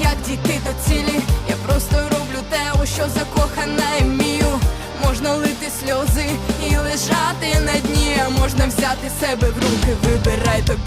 як дійти до цілі. Я просто роблю те, у що закохана і вмію. Можна лити сльози і лежати на дні, а можна взяти себе в руки, вибирай тобі.